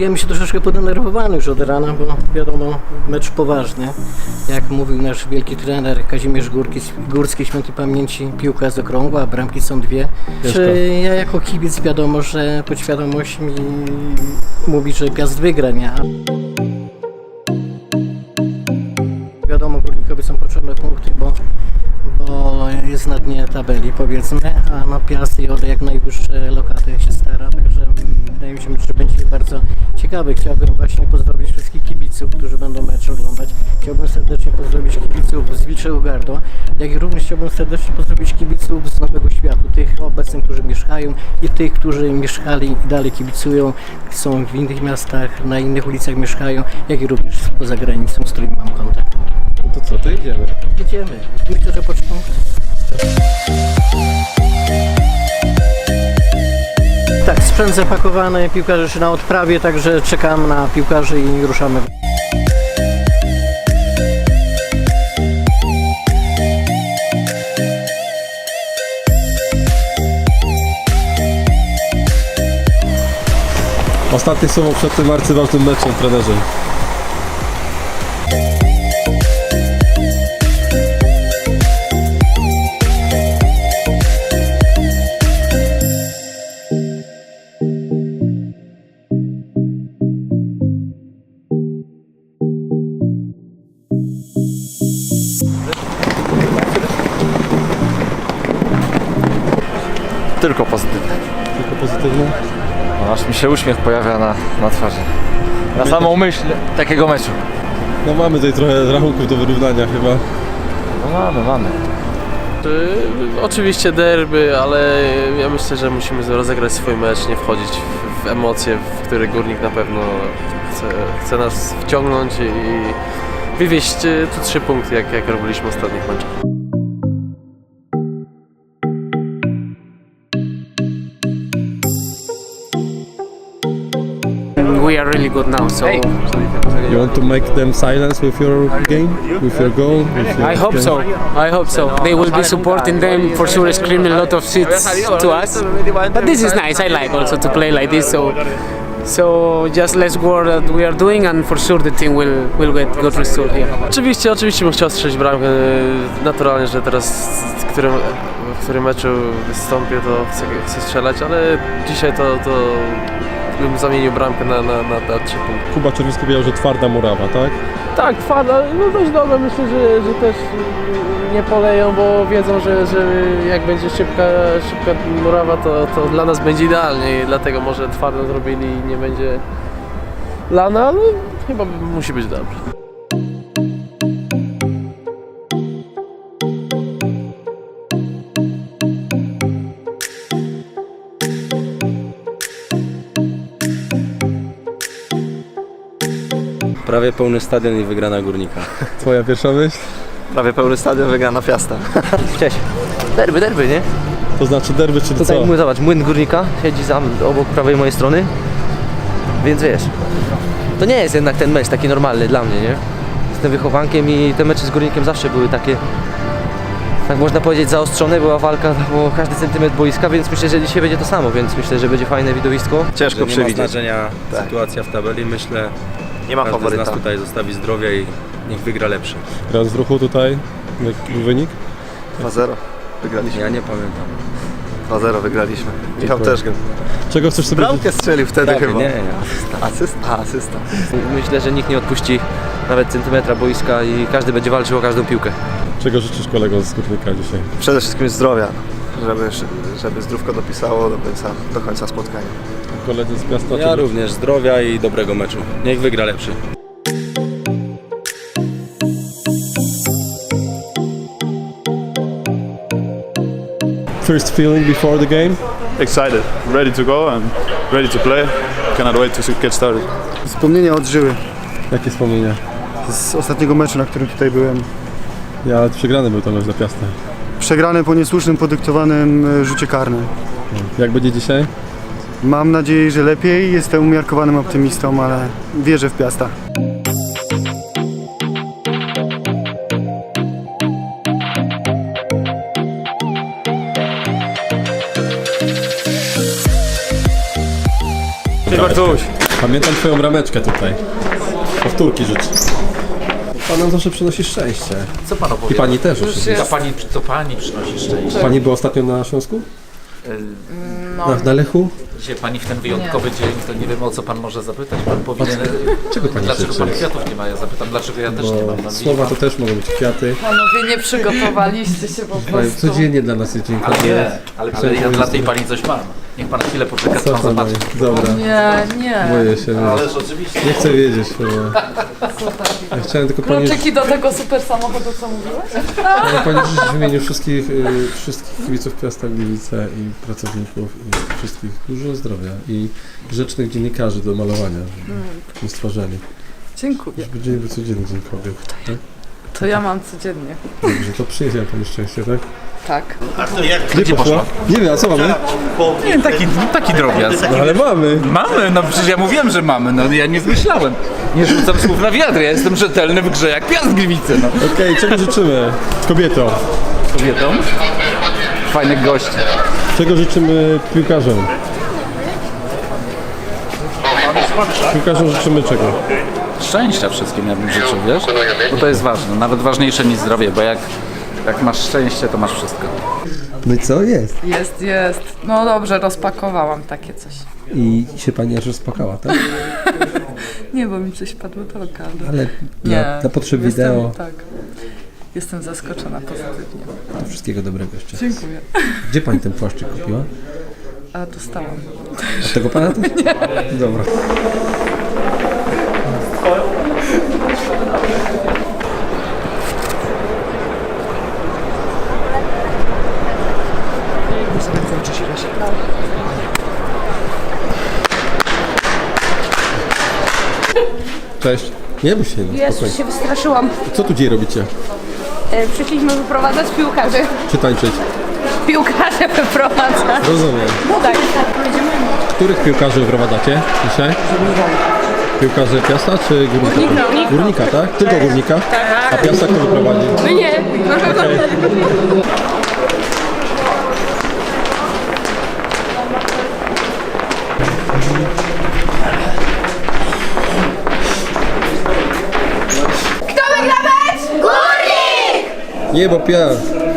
Czujemy się troszeczkę podenerwowany już od rana, bo wiadomo, mecz poważny. Jak mówił nasz wielki trener Kazimierz Górki, Górski Świętej Pamięci, piłka jest okrągła, bramki są dwie. Ciężko. Czy ja jako kibic wiadomo, że podświadomość mi mówi, że Piast wygra, nie? Wiadomo, Górnikowi są potrzebne punkty, bo, bo jest na dnie tabeli powiedzmy, a no Piast i Ode jak najwyższe lokaty się stara, także wydaje mi się, że będzie bardzo ciekawy. Chciałbym właśnie pozdrowić wszystkich kibiców, którzy będą mecz oglądać. Chciałbym serdecznie pozdrowić kibiców z Wilczego Gardła, jak i również chciałbym serdecznie pozdrowić kibiców z Nowego Światu, tych obecnych, którzy mieszkają i tych, którzy mieszkali i dalej kibicują, są w innych miastach, na innych ulicach mieszkają, jak i również poza granicą, z którymi mam kontakt. To co, to idziemy. Jedziemy. Myślę, że pocztą. Tak, sprzęt zapakowany, piłkarze już na odprawie, także czekam na piłkarzy i ruszamy. Ostatnie słowo przed tym arcyważnym meczem, trenerze. No, Aż mi się uśmiech pojawia na, na twarzy. Na samą myśl takiego meczu. No mamy tutaj trochę rachunków do wyrównania chyba. No mamy, mamy. Oczywiście derby, ale ja myślę, że musimy rozegrać swój mecz, nie wchodzić w, w emocje, w które górnik na pewno chce, chce nas wciągnąć i wywieźć y, tu trzy punkty, jak, jak robiliśmy w ostatnich meczach. Really good now. So You want to make them silence with your game? With your goal? With your I hope game? so. I hope so. They will be supporting them for sure, screaming a lot of shit to us. But this is nice. I like also to play like this. So. So just let's work that we are doing, and for sure the team will will get good result here. Oczywiście, oczywiście bym chciał strzelić bramkę. Naturalnie, że teraz w którym, w którym meczu wystąpię, to chcę, chcę strzelać, ale dzisiaj to, to bym zamienił bramkę na, na, na, na trzy punkty. Kuba Czerwiński powiedział, że twarda murawa, tak? Tak, fada, no dość dobra. Myślę, że, że też nie poleją, bo wiedzą, że, że jak będzie szybka, szybka murawa, to, to dla nas będzie idealnie i dlatego może twardo zrobili i nie będzie lana, ale chyba musi być dobrze. Prawie pełny stadion i wygrana górnika. Twoja pierwsza myśl? Prawie pełny stadion wygrana Piasta. Cześć. Derby, derby, nie? To znaczy derby, czyli Tutaj co? mój, zobacz, młyn górnika siedzi za, obok prawej mojej strony. Więc wiesz, to nie jest jednak ten mecz taki normalny dla mnie, nie? Jestem wychowankiem i te mecze z górnikiem zawsze były takie, tak można powiedzieć, zaostrzone. Była walka o każdy centymetr boiska, więc myślę, że dzisiaj będzie to samo, więc myślę, że będzie fajne widowisko. Ciężko Że nie ma przewidzieć. znaczenia sytuacja w tabeli. Myślę, Nie ma każdy z nas faworyta. tutaj zostawi zdrowie i niech wygra lepszy. Raz w ruchu tutaj, jaki był wynik? 2-0. Wygraliśmy. Ja nie pamiętam. 2-0 wygraliśmy. Michał też. Czego chcesz sobie... Bramkę strzelił wtedy Prawie, chyba. nie, nie. Asysta. A, asysta. Myślę, że nikt nie odpuści nawet centymetra boiska i każdy będzie walczył o każdą piłkę. Czego życzysz kolegom z górnika dzisiaj? Przede wszystkim zdrowia, żeby, żeby zdrówko dopisało do końca, do końca spotkania. Koledzy z miasta? Ja czy- również zdrowia i dobrego meczu. Niech wygra lepszy. First feeling before the game? excited, ready to go and ready to play. Cannot wait to get started. Wspomnienia odżyły Jakie wspomnienia? z ostatniego meczu, na którym tutaj byłem. Ja przegrany był to mecz dla Piasta. Przegrany po niesłusznym, podyktowanym e, rzucie karnym. Jak będzie dzisiaj? Mam nadzieję, że lepiej. Jestem umiarkowanym optymistą, ale wierzę w Piasta. Bartuś. Pamiętam twoją rameczkę tutaj. Powtórki życzę. Pan nam zawsze przynosi szczęście. Co pan I opowie? pani też oczywiście. To pani, to pani przynosi szczęście. Pani była ostatnio na Śląsku? Na, na Lechu? Dzisiaj pani w ten wyjątkowy dzień, to nie wiem o co pan może zapytać. Pan powinien. Czego pani Dlaczego życzy? pan kwiatów nie ma? Ja zapytam, dlaczego ja też nie mam. No, Słowa to też mogą być kwiaty. Panowie nie przygotowaliście się po prostu. Codziennie dla nas jest dzień Ale nie, ale, ale ja dla tej pani coś mam. Niech pan chwilę poczeka, Co pan zobaczy. Dobra. Nie, nie. Boję się. Ależ oczywiście. Nie chcę wiedzieć. ale- Ja chciałem tylko pani, Kluczyki do tego super samochodu, co mówiłeś? chciałem pani życzyć w imieniu wszystkich, y, wszystkich kibiców Piasta Gliwice i pracowników i wszystkich dużo zdrowia i grzecznych dziennikarzy do malowania, żeby stworzeni. Dziękuję. Żeby dzień był codzienny Dzień Kobiet. Tak? To ja mam codziennie. Dobrze, to przyniesie pani szczęście, tak? Tak. Gdzie poszła? Nie wiem, a co mamy? Nie wiem, taki, taki drobiazg. No ale mamy. Mamy, no przecież ja mówiłem, że mamy, no ja nie zmyślałem. Nie rzucam słów na wiatr, ja jestem rzetelny w grze jak Piast Gliwice, no. Okej, czego życzymy kobietom? Kobietom? Fajnych gości. Czego życzymy piłkarzom? Piłkarzom życzymy czego? Szczęścia wszystkim ja bym życzył, wiesz? Bo to jest ważne, nawet ważniejsze niż zdrowie, bo jak, jak masz szczęście, to masz wszystko. No i co jest? Jest, jest. No dobrze, rozpakowałam takie coś. I się pani aż rozpakała, tak? Nie, bo mi coś padło do oka. ale- Ale Nie. dla, dla potrzeb Jestem, wideo Tak. Jestem zaskoczona pozytywnie. to wszystkiego dobrego jeszcze. Dziękuję. Gdzie pani ten płaszczyk kupiła? A dostałam. Od tego pana też? Dobra. Cześć. Nie bój się, no, Jezu, spokojnie. się wystraszyłam. Co tu dzisiaj robicie? E, Przyszliśmy wyprowadzać piłkarzy. Czy tańczyć? Piłkarze wyprowadzać. Rozumiem. Tak. Których piłkarzy wprowadzacie dzisiaj? Piłkarzy Piasta czy Górnika? Górnika. Górnika, tak? Tylko Górnika? A Piasta kto wyprowadzi? My nie. Okej. Kto wygra mecz? Górnik! Nie, bo Piast.